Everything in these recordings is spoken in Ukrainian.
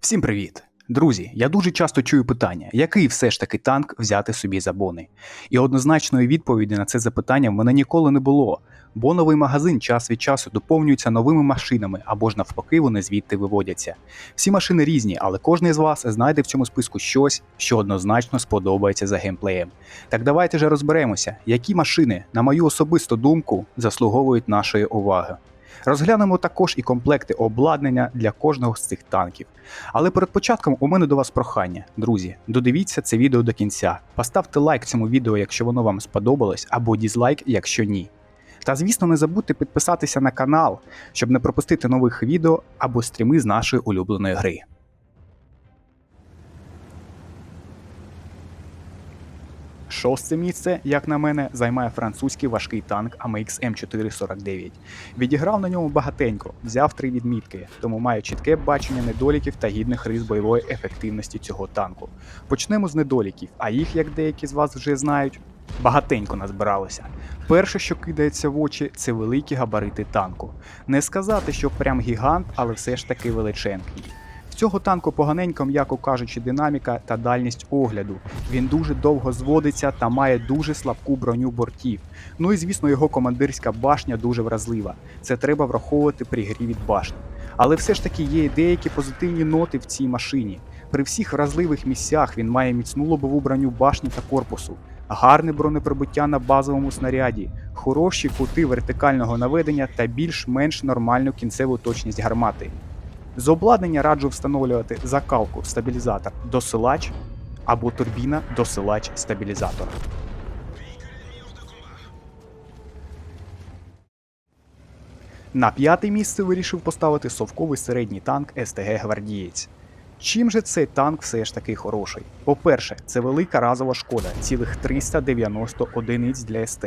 Всім привіт! Друзі, я дуже часто чую питання, який все ж таки танк взяти собі за бони. І однозначної відповіді на це запитання в мене ніколи не було. Боновий магазин час від часу доповнюється новими машинами або ж навпаки вони звідти виводяться. Всі машини різні, але кожен з вас знайде в цьому списку щось, що однозначно сподобається за геймплеєм. Так давайте же розберемося, які машини, на мою особисту думку, заслуговують нашої уваги. Розглянемо також і комплекти обладнання для кожного з цих танків. Але перед початком у мене до вас прохання, друзі, додивіться це відео до кінця. Поставте лайк цьому відео, якщо воно вам сподобалось, або дізлайк, якщо ні. Та звісно, не забудьте підписатися на канал, щоб не пропустити нових відео або стріми з нашої улюбленої гри. Шосте місце, як на мене, займає французький важкий танк AMX M449. Відіграв на ньому багатенько, взяв три відмітки, тому маю чітке бачення недоліків та гідних рис бойової ефективності цього танку. Почнемо з недоліків, а їх, як деякі з вас вже знають, багатенько назбиралося. Перше, що кидається в очі, це великі габарити танку. Не сказати, що прям гігант, але все ж таки величенький. Цього танку поганенько, м'яко кажучи, динаміка та дальність огляду. Він дуже довго зводиться та має дуже слабку броню бортів. Ну і звісно, його командирська башня дуже вразлива. Це треба враховувати при грі від башні. Але все ж таки є і деякі позитивні ноти в цій машині. При всіх вразливих місцях він має міцну лобову броню башні та корпусу, гарне бронеприбуття на базовому снаряді, хороші кути вертикального наведення та більш-менш нормальну кінцеву точність гармати. З обладнання раджу встановлювати закалку стабілізатор досилач або турбіна досилач стабілізатор. На п'яте місце вирішив поставити совковий середній танк СТГ Гвардієць. Чим же цей танк все ж таки хороший? По-перше, це велика разова шкода, цілих 390 одиниць для СТ.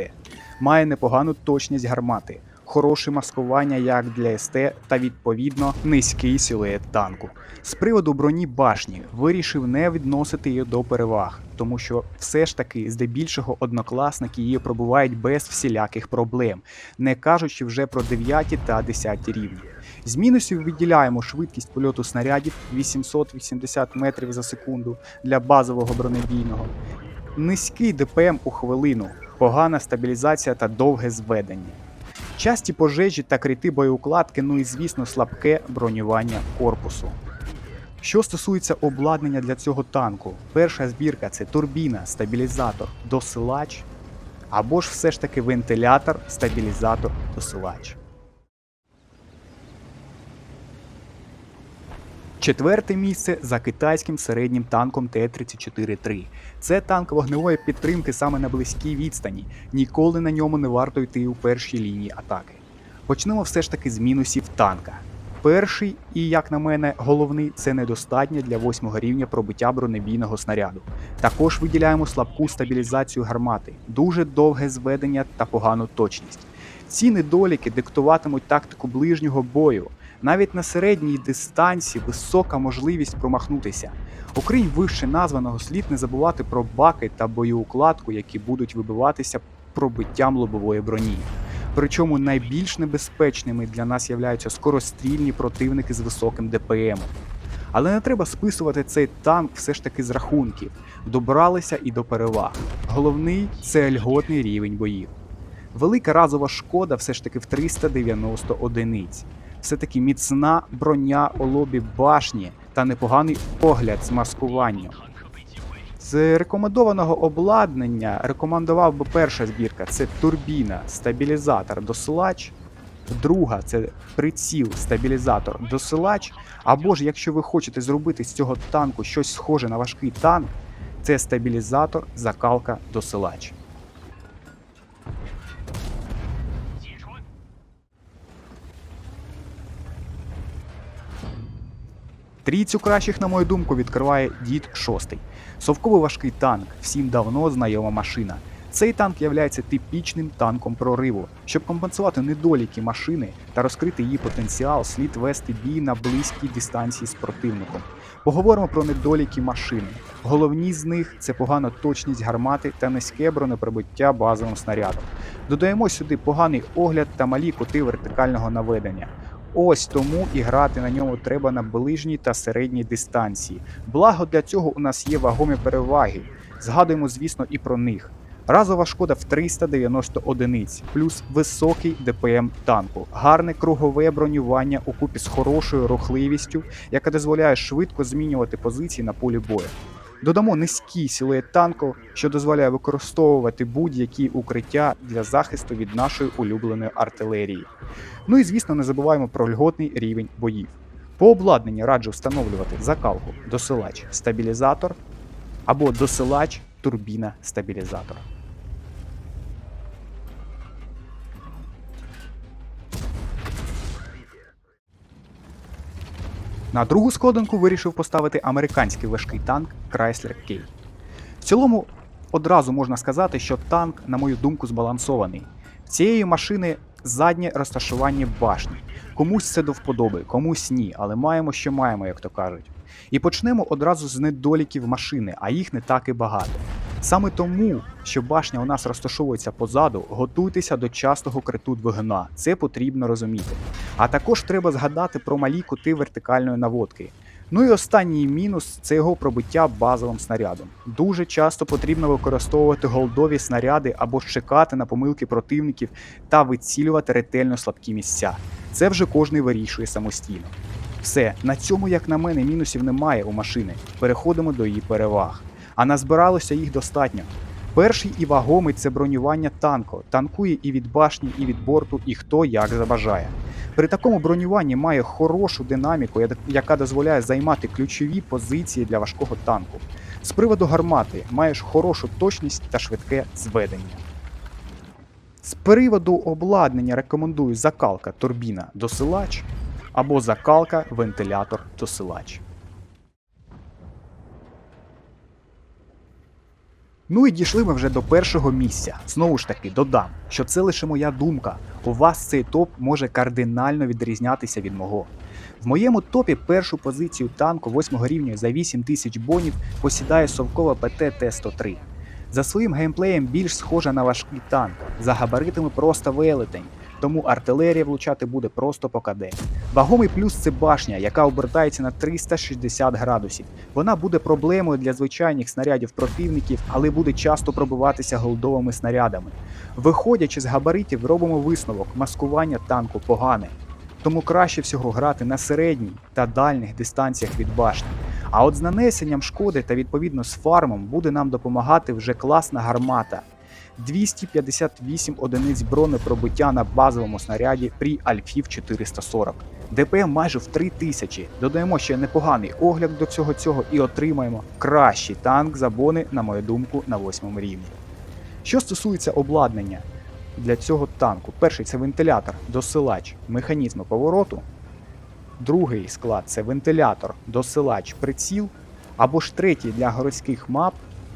Має непогану точність гармати, хороше маскування як для СТ та відповідно низький силует танку. З приводу броні башні вирішив не відносити її до переваг, тому що все ж таки здебільшого однокласники її пробувають без всіляких проблем, не кажучи вже про 9 та 10 рівні. З мінусів виділяємо швидкість польоту снарядів 880 метрів за секунду для базового бронебійного, низький ДПМ у хвилину, погана стабілізація та довге зведення. Часті пожежі та крити боєукладки, ну і звісно, слабке бронювання корпусу. Що стосується обладнання для цього танку, перша збірка це турбіна, стабілізатор, досилач, або ж все ж таки вентилятор, стабілізатор, досилач. Четверте місце за китайським середнім танком Т-34-3. Це танк вогневої підтримки саме на близькій відстані. Ніколи на ньому не варто йти у першій лінії атаки. Почнемо все ж таки з мінусів танка. Перший і, як на мене, головний це недостатньо для восьмого рівня пробиття бронебійного снаряду. Також виділяємо слабку стабілізацію гармати, дуже довге зведення та погану точність. Ці недоліки диктуватимуть тактику ближнього бою. Навіть на середній дистанції висока можливість промахнутися. Окрім вище названого, слід не забувати про баки та боєукладку, які будуть вибиватися пробиттям лобової броні. Причому найбільш небезпечними для нас являються скорострільні противники з високим ДПМ. Але не треба списувати цей танк все ж таки з рахунків. Добралися і до переваг. Головний це льготний рівень боїв. Велика разова шкода все ж таки в 390 одиниць. Все-таки міцна броня у лобі башні та непоганий огляд з маскуванням. З рекомендованого обладнання рекомендував би перша збірка це турбіна, стабілізатор, досилач. Друга це приціл, стабілізатор, досилач. Або ж, якщо ви хочете зробити з цього танку щось схоже на важкий танк, це стабілізатор, закалка, досилач. Трійцю кращих, на мою думку, відкриває дід шостий. Совковий важкий танк, всім давно знайома машина. Цей танк є типічним танком прориву. Щоб компенсувати недоліки машини та розкрити її потенціал, слід вести бій на близькій дистанції з противником. Поговоримо про недоліки машини. Головні з них це погана точність гармати та низьке бронеприбуття базовим снарядом. Додаємо сюди поганий огляд та малі кути вертикального наведення. Ось тому і грати на ньому треба на ближній та середній дистанції. Благо для цього у нас є вагомі переваги. Згадуємо, звісно, і про них. Разова шкода в 390 одиниць, плюс високий ДПМ танку, гарне кругове бронювання у купі з хорошою рухливістю, яка дозволяє швидко змінювати позиції на полі бою. Додамо низький силует танку, що дозволяє використовувати будь-які укриття для захисту від нашої улюбленої артилерії. Ну і звісно, не забуваємо про льготний рівень боїв. По обладнанні раджу встановлювати закалку досилач стабілізатор або досилач турбіна стабілізатор. На другу сходинку вирішив поставити американський важкий танк Chrysler K. В цілому одразу можна сказати, що танк, на мою думку, збалансований. В цієї машини заднє розташування башні. Комусь це до вподоби, комусь ні, але маємо, що маємо, як то кажуть. І почнемо одразу з недоліків машини, а їх не так і багато. Саме тому, що башня у нас розташовується позаду, готуйтеся до частого криту двигуна. Це потрібно розуміти. А також треба згадати про малі кути вертикальної наводки. Ну і останній мінус це його пробиття базовим снарядом. Дуже часто потрібно використовувати голдові снаряди або чекати на помилки противників та вицілювати ретельно слабкі місця. Це вже кожний вирішує самостійно. Все, на цьому, як на мене, мінусів немає у машини. Переходимо до її переваг. А назбиралося їх достатньо. Перший і вагомий це бронювання танку. Танкує і від башні, і від борту, і хто як забажає. При такому бронюванні має хорошу динаміку, яка дозволяє займати ключові позиції для важкого танку. З приводу гармати маєш хорошу точність та швидке зведення. З приводу обладнання рекомендую закалка турбіна досилач або закалка вентилятор досилач. Ну і дійшли ми вже до першого місця. Знову ж таки, додам, що це лише моя думка. У вас цей топ може кардинально відрізнятися від мого. В моєму топі першу позицію танку 8 рівня за 8000 бонів посідає совкова ПТ Т-103. За своїм геймплеєм більш схожа на важкий танк, за габаритами просто велетень, тому артилерія влучати буде просто по КД. Вагомий плюс це башня, яка обертається на 360 градусів. Вона буде проблемою для звичайних снарядів противників, але буде часто пробиватися голдовими снарядами. Виходячи з габаритів, робимо висновок: маскування танку погане. Тому краще всього грати на середній та дальніх дистанціях від башні. А от з нанесенням шкоди та відповідно з фармом буде нам допомагати вже класна гармата. 258 одиниць бронепробиття на базовому снаряді при Альфів 440. ДПМ майже в 3000. Додаємо ще непоганий огляд до всього цього і отримаємо кращий танк за бони, на мою думку, на 8 рівні. Що стосується обладнання для цього танку, перший це вентилятор, досилач механізму повороту. Другий склад це вентилятор, досилач, приціл. Або ж третій для городських мап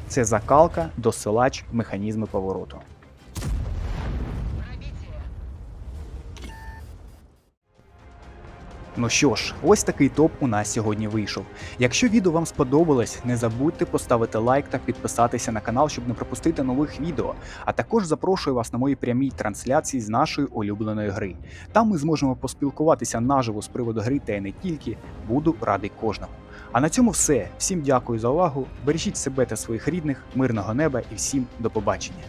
це закалка, досилач, механізми повороту. Ну що ж, ось такий топ у нас сьогодні вийшов. Якщо відео вам сподобалось, не забудьте поставити лайк та підписатися на канал, щоб не пропустити нових відео. А також запрошую вас на мої прямі трансляції з нашої улюбленої гри. Там ми зможемо поспілкуватися наживо з приводу гри та й не тільки. Буду радий кожному. А на цьому все. Всім дякую за увагу. Бережіть себе та своїх рідних, мирного неба і всім до побачення.